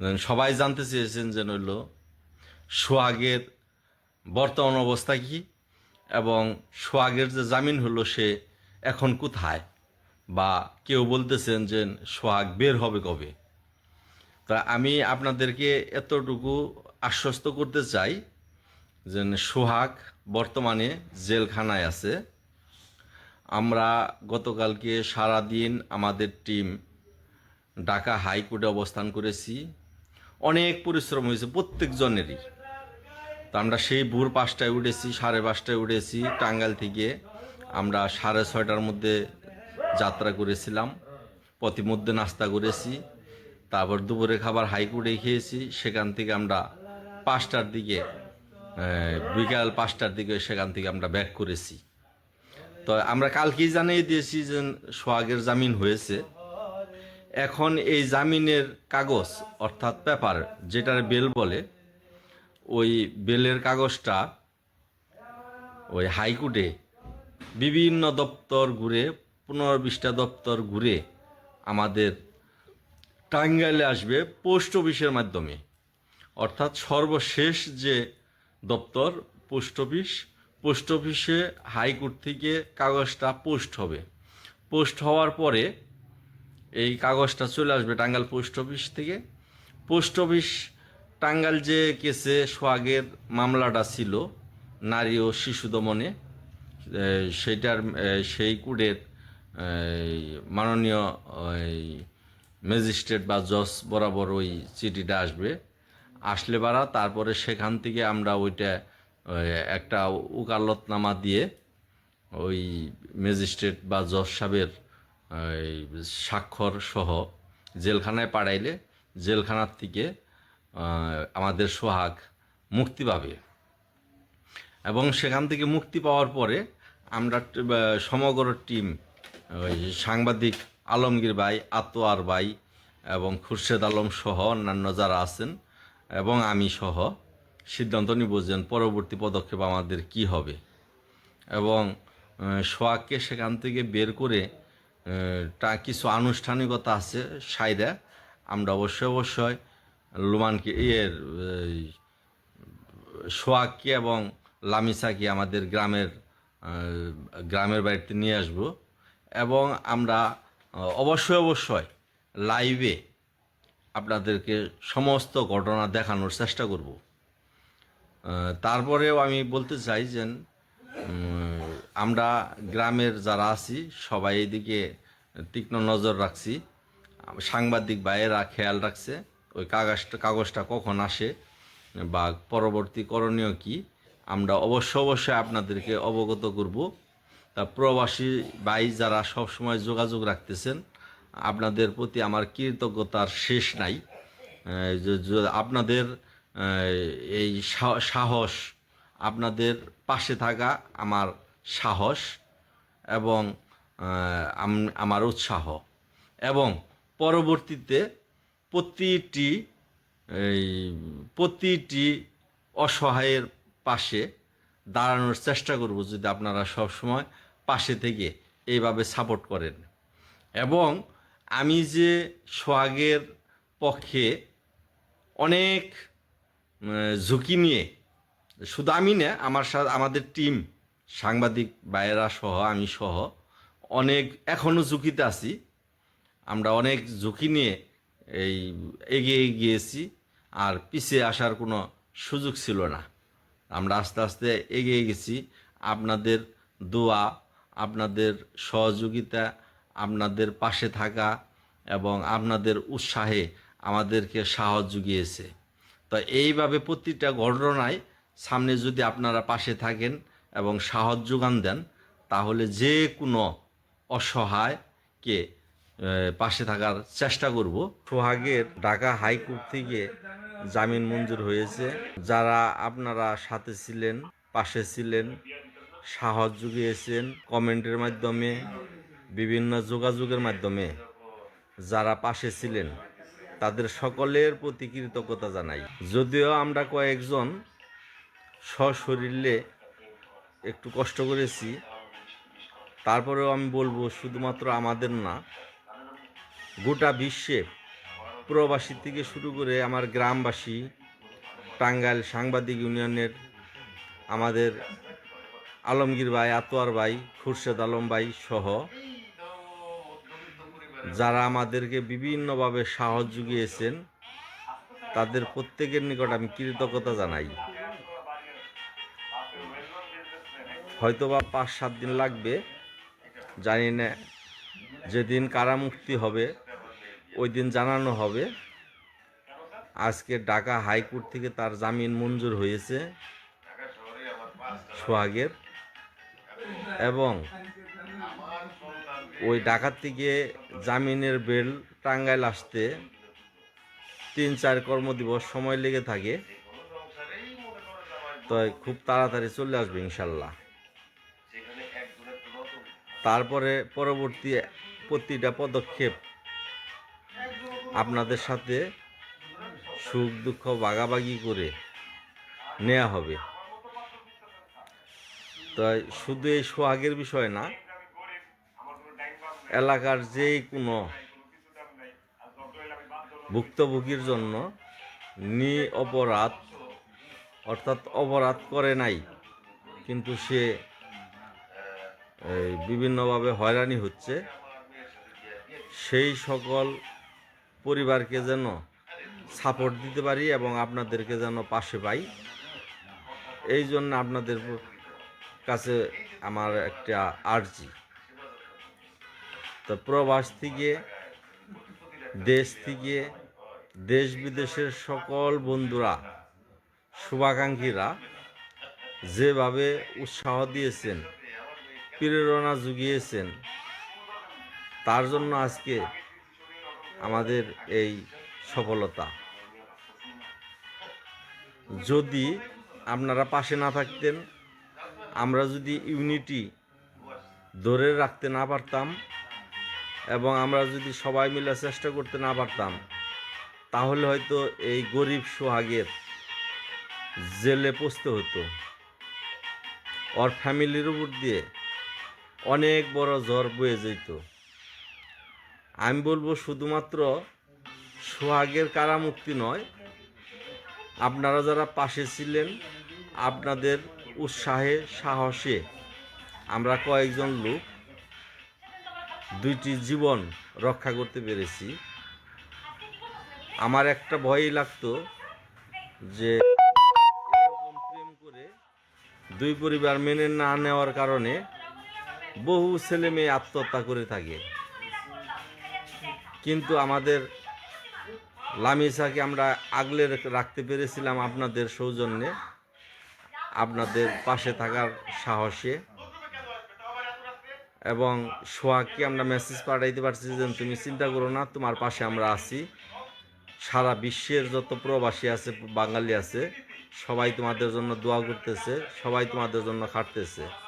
সবাই জানতে চেয়েছেন যে হইল সোহাগের বর্তমান অবস্থা কি এবং সোহাগের যে জামিন হলো সে এখন কোথায়? বা কেউ বলতেছেন যে সোহাগ বের হবে কবে? তা আমি আপনাদেরকে এতটুকু আশ্বস্ত করতে চাই যে সোহাগ বর্তমানে জেলখানায় আছে। আমরা গতকালকে সারা দিন আমাদের টিম ঢাকা হাইকোর্টে অবস্থান করেছি। অনেক পরিশ্রম হয়েছে প্রত্যেকজনেরই। তো আমরা সেই ভোর পাঁচটায় উঠেছি, সাড়ে পাঁচটায় উঠেছি টাঙ্গাইল থেকে। আমরা সাড়ে ছয়টার মধ্যে যাত্রা করেছিলাম পথিমধ্যে নাস্তা করেছি, তারপর দুপুরে খাবার হাইকোর্টে খেয়েছি। সেখান থেকে আমরা পাঁচটার দিকে বিকাল পাঁচটার দিকে সেখান থেকে আমরা ব্যাক করেছি। তো আমরা কালকেই জানিয়ে দিয়েছি যে সোহাগের জামিন হয়েছে। এখন এই জামিনের কাগজ, অর্থাৎ পেপার, যেটার বেল বলে, ওই বেলের কাগজটা ওই হাইকোর্টে বিভিন্ন দপ্তর ঘুরে, পনেরো বিশটা দপ্তর ঘুরে আমাদের টাঙ্গাইলে আসবে পোস্ট অফিসের মাধ্যমে। অর্থাৎ সর্বশেষ যে দপ্তর, পোস্ট অফিস, পোস্ট অফিসে হাইকোর্ট থেকে কাগজটা পোস্ট হবে। পোস্ট হওয়ার পরে এই কাগজটা চলে আসবে টাঙ্গাল পোস্ট অফিস থেকে। পোস্ট অফিস টাঙ্গাল যে কেসে সোহাগের মামলাটা ছিল, নারী ও শিশু দমনে সেইটার সেই কুডের মাননীয় ম্যাজিস্ট্রেট বা জজ বরাবর ওই চিঠিটা আসবে। আসলে বারা তারপরে সেখান থেকে আমরা ওইটা একটা উকালতনামা দিয়ে ওই ম্যাজিস্ট্রেট বা জজ সাহেবের স্বাক্ষর সহ জেলখানায় পাঠাইলে জেলখানার থেকে আমাদের সোহাগ মুক্তি পাবে। এবং সেখান থেকে মুক্তি পাওয়ার পরে আমরা সমগ্র টিম সাংবাদিক আলমগীর ভাই, আতোয়ার ভাই এবং খুরশেদ আলম সহ অন্যান্য যারা আছেন এবং আমি সহ সিদ্ধান্ত নিব যে পরবর্তী পদক্ষেপ আমাদের কি হবে। এবং সোহাগকে সেখান থেকে বের করে তা কিছু আনুষ্ঠানিকতা আছে সাইরা আমরা অবশ্যই অবশ্যই লোমানকে, ইয়ের সোহাগকে এবং লামিসাকে আমাদের গ্রামের গ্রামের বাড়িতে নিয়ে আসব। এবং আমরা, অবশ্যই অবশ্যই লাইভে আপনাদেরকে সমস্ত ঘটনা দেখানোর চেষ্টা করব। তারপরেও আমি বলতে চাই যে আমরা গ্রামের যারা আছি, সবাই এদিকে তীক্ষ্ণ নজর রাখছি। সাংবাদিক ভাইয়েরা খেয়াল রাখছে, ওই কাগজটা কাগজটা কখন আসে বা পরবর্তী করণীয় কি? আমরা অবশ্য অবশ্যই আপনাদেরকে অবগত করব। তা প্রবাসী ভাই যারা সবসময় যোগাযোগ রাখতেছেন, আপনাদের প্রতি আমার কৃতজ্ঞতার শেষ নাই। আপনাদের, এই সাহস, আপনাদের পাশে থাকা আমার সাহস এবং আমার উৎসাহ। এবং পরবর্তীতে প্রতিটি, এই, প্রতিটি অসহায়ের পাশে দাঁড়ানোর চেষ্টা করব যদি আপনারা সবসময় পাশে থেকে এইভাবে সাপোর্ট করেন। এবং আমি যে সোহাগের পক্ষে অনেক ঝুঁকি নিয়ে, শুধু আমি না, আমার সাথে, আমাদের টিম সাংবাদিক ভাইয়েরা সহ, আমি সহ, অনেক এখনও ঝুঁকিতে আছি। আমরা অনেক ঝুঁকি নিয়ে এই এগিয়ে গিয়েছি আর পিছিয়ে আসার কোনো সুযোগ ছিল না। আমরা আস্তে আস্তে এগিয়ে গেছি। আপনাদের দোয়া, আপনাদের সহযোগিতা, আপনাদের পাশে থাকা এবং আপনাদের উৎসাহে আমাদেরকে সাহস জুগিয়েছে। তো এইভাবে প্রতিটা ঘটনায় সামনে যদি আপনারা পাশে থাকেন এবং সাহস যোগান দেন, তাহলে যে কোনো অসহায়কে পাশে থাকার চেষ্টা করব। সোহাগের ঢাকা হাইকোর্ট থেকে জামিন মঞ্জুর হয়েছে। যারা আপনারা সাথে ছিলেন, পাশে ছিলেন, সাহস জুগিয়েছেন, কমেন্টের মাধ্যমে, বিভিন্ন যোগাযোগের মাধ্যমে যারা পাশে ছিলেন, তাদের সকলের প্রতি কৃতজ্ঞতা জানাই। যদিও আমরা কয়েকজন সশরীরে একটু কষ্ট করেছি। তারপরেও আমি বলব শুধুমাত্র আমাদের না, গোটা বিশ্বে প্রবাসী থেকে শুরু করে আমার গ্রামবাসী, টাঙ্গাইল সাংবাদিক ইউনিয়নের আমাদের আলমগীর ভাই, আতোয়ার ভাই, খুরশেদ আলম ভাই সহ যারা আমাদেরকে বিভিন্নভাবে সাহস জুগিয়েছেন তাদের প্রত্যেকের নিকট আমি কৃতজ্ঞতা জানাই। হয়তোবা পাঁচ, সাত দিন লাগবে। জানি না যেদিন কারামুক্তি হবে, ওই দিন জানানো হবে। আজকে ঢাকা হাইকোর্ট থেকে তার জামিন মঞ্জুর হয়েছে সোহাগের। এবং ওই ঢাকার থেকে জামিনের বেল টাঙ্গাইল আসতে তিন, চার কর্মদিবস সময় লেগে থাকে। তো খুব তাড়াতাড়ি চলে আসবে ইনশাল্লাহ। তারপরে পরবর্তী প্রতিটা পদক্ষেপ আপনাদের সাথে সুখ দুঃখ ভাগাভাগি করে নেওয়া হবে। তাই শুধু এই সোহাগের বিষয় না, এলাকার যেই কোনো ভুক্তভোগীর জন্য নি অপরাধ অর্থাৎ অপরাধ করে নাই, কিন্তু সে এই বিভিন্নভাবে হয়রানি হচ্ছে। সেই সকল পরিবারকে যেন সাপোর্ট দিতে পারি এবং আপনাদেরকে যেন পাশে পাই। এই জন্য আপনাদের কাছে আমার একটা আর্জি। তো প্রবাস থেকে, দেশ থেকে, দেশ বিদেশের সকল বন্ধুরা, শুভাকাঙ্ক্ষীরা যেভাবে উৎসাহ দিয়েছেন প্রেরণা জুগিয়েছেন। তার জন্য আজকে আমাদের এই সফলতা। যদি আপনারা পাশে না থাকতেন, আমরা যদি ইউনিটি ধরে রাখতে না পারতাম এবং আমরা যদি সবাই মিলে চেষ্টা করতে না পারতাম, তাহলে হয়তো এই গরিব সোহাগের জেলে পচতে হতো। ওর ফ্যামিলির উপর দিয়ে অনেক বড় ঝড় বয়ে যেত আমি বলব শুধুমাত্র সোহাগের কারামুক্তি নয়, আপনারা যারা পাশে ছিলেন, আপনাদের উৎসাহে, সাহসে আমরা কয়েকজন লোক দুইটি জীবন রক্ষা করতে পেরেছি। আমার একটা ভয়ই লাগতো যে প্রেম করে দুই পরিবার মেনে না নেওয়ার কারণে বহু ছেলে মেয়ে আত্মহত্যা করে থাকে। কিন্তু আমাদের লামিসাকে আমরা আগলে রাখতে পেরেছিলাম আপনাদের সৌজন্যে, আপনাদের পাশে থাকার সাহসে। এবং সোহাগকে আমরা মেসেজ পাঠাইতে পারছি যে, তুমি চিন্তা করো না, তোমার পাশে আমরা আছি। সারা বিশ্বের যত প্রবাসী আছে, বাঙালি আছে, সবাই তোমাদের জন্য দোয়া করতেছে, সবাই তোমাদের জন্য খাটতেছে।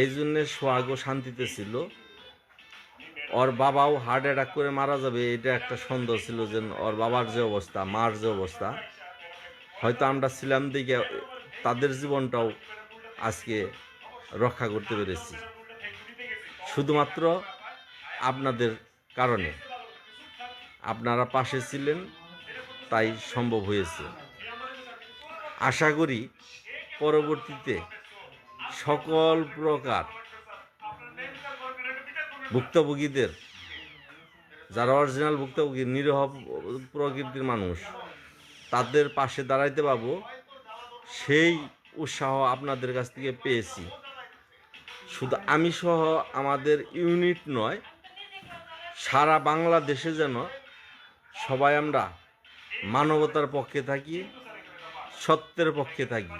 এই জন্যে সোহাগও শান্তিতে ছিল। ওর বাবাও হার্ট অ্যাটাক করে মারা যাবে, এটা একটা সন্দেহ ছিল যে ওর বাবার যে অবস্থা, মার যে অবস্থা। হয়তো আমরা ছিলাম দিকে তাদের জীবনটাও আজকে রক্ষা করতে পেরেছি। শুধুমাত্র আপনাদের কারণে। আপনারা পাশে ছিলেন, তাই সম্ভব হয়েছে। আশা করি পরবর্তীতে সকল প্রকার ভুক্তভোগীদের, যারা অরিজিনাল ভুক্তভোগী, নিরহ প্রকৃতির মানুষ, তাদের পাশে দাঁড়াইতে পাবো সেই উৎসাহ আপনাদের কাছ থেকে পেয়েছি। শুধু আমি সহ আমাদের ইউনিট নয়, সারা বাংলাদেশে যেন সবাই আমরা মানবতার পক্ষে থাকি, সত্যের পক্ষে থাকি।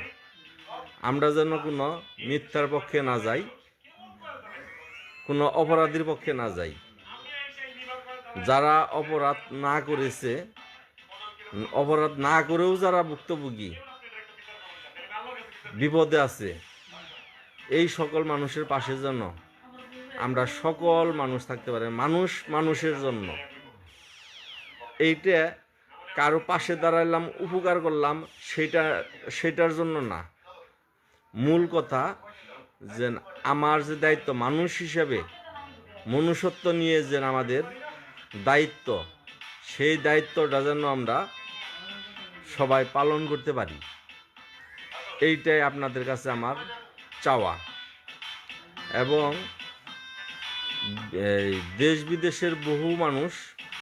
আমরা যেন কোনো মিথ্যার পক্ষে না যাই, কোনো অপরাধীর পক্ষে না যাই। যারা অপরাধ না করেছে, অপরাধ না করেও যারা ভুক্তভোগী, বিপদে আছে, এই সকল মানুষের পাশে জন্য আমরা সকল মানুষ থাকতে পারি, মানুষ মানুষের জন্য। এইটা কারও পাশে দাঁড়াইলাম, উপকার করলাম, সেটা, সেটার জন্য না। মূল কথা যে আমার যে দায়িত্ব মানুষ হিসেবে, মনুষ্যত্ব নিয়ে যে আমাদের দায়িত্ব, সেই দায়িত্বটা যেন আমরা সবাই পালন করতে পারি। এইটাই আপনাদের কাছে আমার চাওয়া। এবং দেশ বিদেশের বহু মানুষ